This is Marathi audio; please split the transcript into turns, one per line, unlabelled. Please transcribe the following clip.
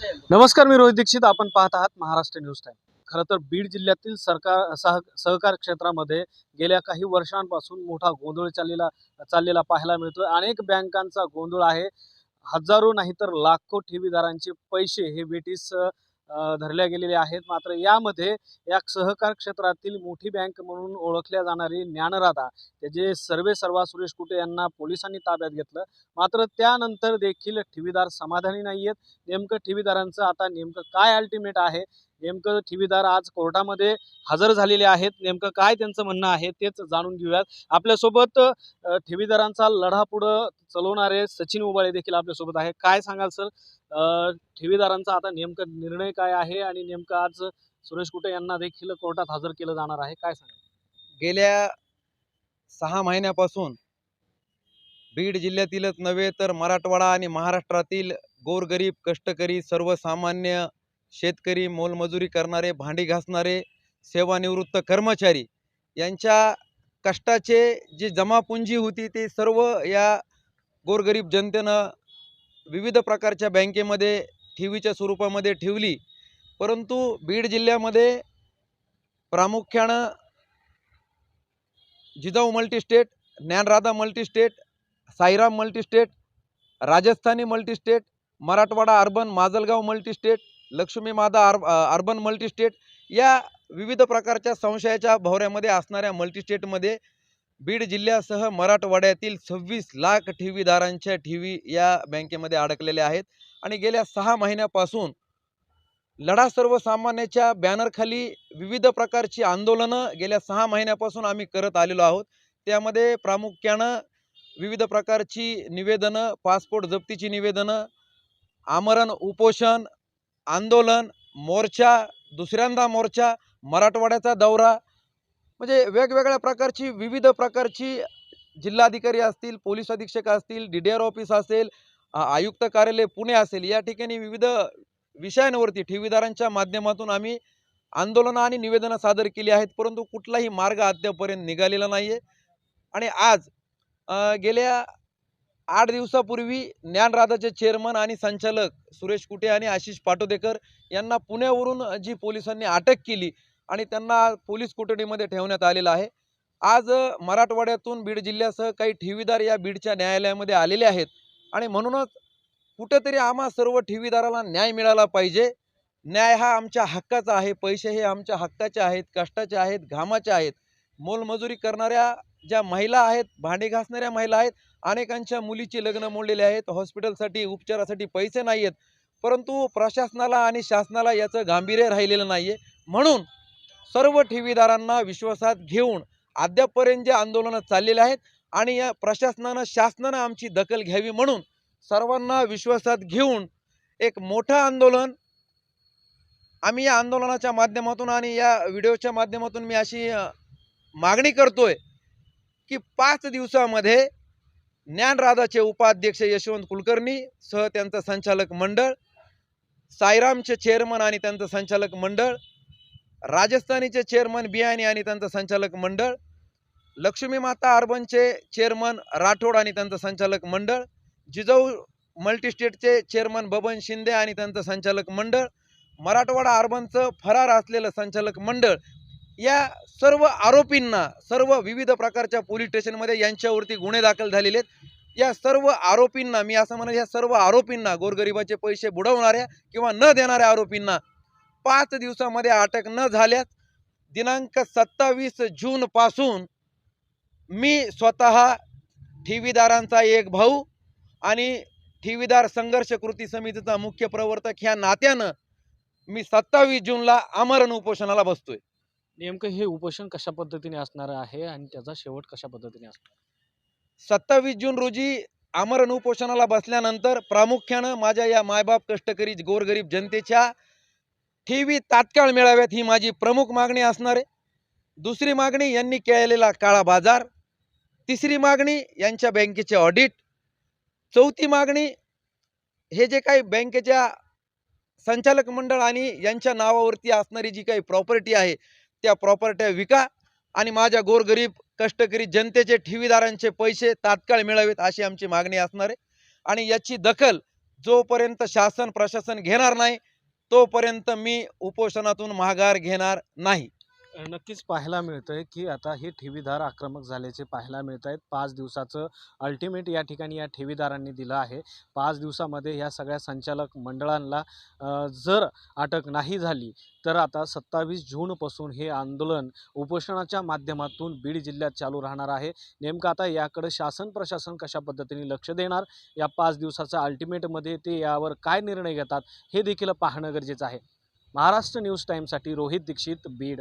नमस्कार मी रोहित दीक्षित. आपण पाहत आहात महाराष्ट्र न्यूज टाइम. खरं तर बीड जिल्ह्यातील सरकार सह सहकार क्षेत्रामध्ये गेल्या काही वर्षांपासून मोठा गोंधळ चाललेला चाललेला पाहायला मिळतोय. अनेक बँकांचा गोंधळ आहे. हजारो नाही तर लाखो ठेवीदारांचे पैसे हे वेटीस धरल्या गेलेले आहेत. मात्र यामध्ये या सहकार क्षेत्रातील मोठी बँक म्हणून ओळखल्या जाणारी ज्ञानराधा त्याचे सर्वे सर्वा सुरेश कुटे यांना पोलिसांनी ताब्यात घेतलं. मात्र त्यानंतर देखील ठेवीदार समाधानी नाही आहेत नेमकं ठेवीदारांचं आता नेमकं काय अल्टिमेट आहे? नेमकं ठेवीदार आज कोर्टामध्ये हजर झालेले आहेत. नेमकं काय त्यांचं म्हणणं आहे तेच जाणून घेऊयात. आपल्यासोबत ठेवीदारांचा लढा पुढं चालवणारे सचिन उबाळे देखील आपल्यासोबत आहे काय सांगाल सर? ठेवीदारांचा आता नेमकं निर्णय काय आहे आणि नेमकं आज सुरेश कुटे यांना देखील कोर्टात हजर केलं जाणार आहे? काय सांगाल?
गेल्या सहा महिन्यापासून बीड जिल्ह्यातीलच नव्हे तर मराठवाडा आणि महाराष्ट्रातील गोरगरीब कष्टकरी सर्वसामान्य शेतकरी मोलमजुरी करणारे भांडी घासणारे सेवानिवृत्त कर्मचारी यांच्या कष्टाचे जी जमापुंजी होती ती सर्व या गोरगरीब जनतेनं विविध प्रकारच्या बँकेमध्ये ठेवीच्या स्वरूपामध्ये ठेवली. परंतु बीड जिल्ह्यामध्ये प्रामुख्यानं Jijau multistate Dnyanradha multistate Sairam multistate Rajasthani multistate Marathwada urban Majalgaon multistate Laxmi मादा अर्ब अर्बन मल्टीस्टेट या विविध प्रकारच्या संशयाच्या भोवऱ्यामध्ये असणाऱ्या मल्टीस्टेटमध्ये बीड जिल्ह्यासह मराठवाड्यातील सव्वीस लाख ठेवीदारांच्या ठेवी या बँकेमध्ये अडकलेल्या आहेत. आणि गेल्या सहा महिन्यापासून लढा सर्वसामान्याच्या बॅनरखाली विविध प्रकारची आंदोलनं गेल्या सहा महिन्यापासून आम्ही करत आलेलो आहोत. त्यामध्ये प्रामुख्यानं विविध प्रकारची निवेदनं पासपोर्ट जप्तीची निवेदनं आमरण उपोषण आंदोलन मोर्चा दुसऱ्यांदा मोर्चा मराठवाड्याचा दौरा म्हणजे वेगवेगळ्या प्रकारची विविध प्रकारची जिल्हाधिकारी असतील पोलीस अधीक्षक असतील डी डी आर ऑफिस असेल आयुक्त कार्यालय पुणे असेल या ठिकाणी विविध विषयांवरती ठेवीदारांच्या माध्यमातून आम्ही आंदोलनं आणि निवेदनं सादर केली आहेत परंतु कुठलाही मार्ग अद्यापर्यंत निघालेला नाही आहे आणि आज गेल्या आठ दिवसापूर्वी ज्ञानराधाचे चेअरमन आणि संचालक सुरेश कुटे आणि आशिष पाटोदेकर यांना पुण्यावरून जी पोलिसांनी अटक केली आणि त्यांना पोलीस कोठडीमध्ये ठेवण्यात आलेलं आहे. आज मराठवाड्यातून बीड जिल्ह्यासह काही ठेवीदार या बीडच्या न्यायालयामध्ये आलेले आहेत आणि म्हणूनच कुठेतरी आम्हा सर्व ठेवीदाराला न्याय मिळाला पाहिजे. न्याय हा आमच्या हक्काचा आहे पैसे हे आमच्या हक्काचे आहेत कष्टाचे आहेत घामाचे आहेत. मोलमजुरी करणाऱ्या ज्या महिला आहेत भांडी घासणाऱ्या महिला आहेत अनेकांच्या मुलीची लग्न मोडलेले आहेत हॉस्पिटलसाठी उपचारासाठी पैसे नाही आहेत. परंतु प्रशासनाला आणि शासनाला याचं गांभीर्य राहिलेलं नाही आहे म्हणून सर्व ठेवीदारांना विश्वासात घेऊन अद्यापपर्यंत जे आंदोलनं चाललेले आहेत आणि या प्रशासनानं शासनानं आमची दखल घ्यावी म्हणून सर्वांना विश्वासात घेऊन एक मोठं आंदोलन आम्ही या आंदोलनाच्या माध्यमातून आणि या व्हिडिओच्या माध्यमातून मी अशी मागणी करतोय की पाच दिवसामध्ये ज्ञानराधाचे उपाध्यक्ष यशवंत कुलकर्णी सह त्यांचं संचालक मंडळ सायरामचे चेअरमन आणि त्यांचं संचालक मंडळ राजस्थानीचे चेअरमन बियाणी आणि त्यांचं संचालक मंडळ लक्ष्मी माता अर्बनचे चेअरमन राठोड आणि त्यांचं संचालक मंडळ जिजाऊ मल्टीस्टेटचे चेअरमन बबन शिंदे आणि त्यांचं संचालक मंडळ मराठवाडा अर्बनचं फरार असलेलं संचालक मंडळ या सर्व आरोपींना सर्व विविध प्रकारच्या पोलीस स्टेशनमध्ये यांच्यावरती गुन्हे दाखल झालेले आहेत. या सर्व आरोपींना मी असं म्हणत या सर्व आरोपींना गोरगरिबाचे पैसे बुडवणाऱ्या किंवा न देणाऱ्या आरोपींना पाच दिवसामध्ये अटक न झाल्यास दिनांक सत्तावीस जूनपासून मी स्वतः ठेवीदारांचा एक भाऊ आणि ठेवीदार संघर्ष कृती समितीचा मुख्य प्रवर्तक ह्या नात्यानं मी सत्तावीस जूनला आमरण उपोषणाला बसतोय.
नेमकं हे उपोषण कशा पद्धतीने असणार आहे आणि त्याचा शेवट कशा पद्धतीने असणार
सत्तावीस जून रोजी आमरण उपोषणाला बसल्यानंतर प्रामुख्यानं माझ्या या मायबाप कष्टकरी गोरगरीब जनतेच्या ठेवी तात्काळ मिळाव्यात ही माझी प्रमुख मागणी असणार आहे. दुसरी मागणी यांनी केलेला काळा बाजार तिसरी मागणी यांच्या बँकेचे ऑडिट चौथी मागणी हे जे काही बँकेच्या संचालक मंडळ आणि यांच्या नावावरती असणारी जी काही प्रॉपर्टी आहे त्या प्रॉपर्ट्या विका आणि माझ्या गोरगरीब कष्टकरी जनतेचे ठेवीदारांचे पैसे तात्काळ मिळावेत अशी आमची मागणी असणार आहे. आणि याची दखल जोपर्यंत शासन प्रशासन घेणार नाही तोपर्यंत मी उपोषणातून माघार घेणार नाही.
नक्कीच पाहायला मिळतं आहे की आता हे ठेवीदार आक्रमक झाल्याचे पाहायला मिळत आहेत पाच दिवसाचं अल्टिमेट या ठिकाणी या ठेवीदारांनी दिलं आहे. पाच दिवसामध्ये या सगळ्या संचालक मंडळांना जर अटक नाही झाली तर आता सत्तावीस जूनपासून हे आंदोलन उपोषणाच्या माध्यमातून बीड जिल्ह्यात चालू राहणार आहे. नेमकं आता याकडे शासन प्रशासन कशा पद्धतीने लक्ष देणार? या पाच दिवसाचा अल्टिमेटमध्ये ते यावर काय निर्णय घेतात हे देखील पाहणं गरजेचं आहे. महाराष्ट्र न्यूज टाईमसाठी रोहित दीक्षित बीड.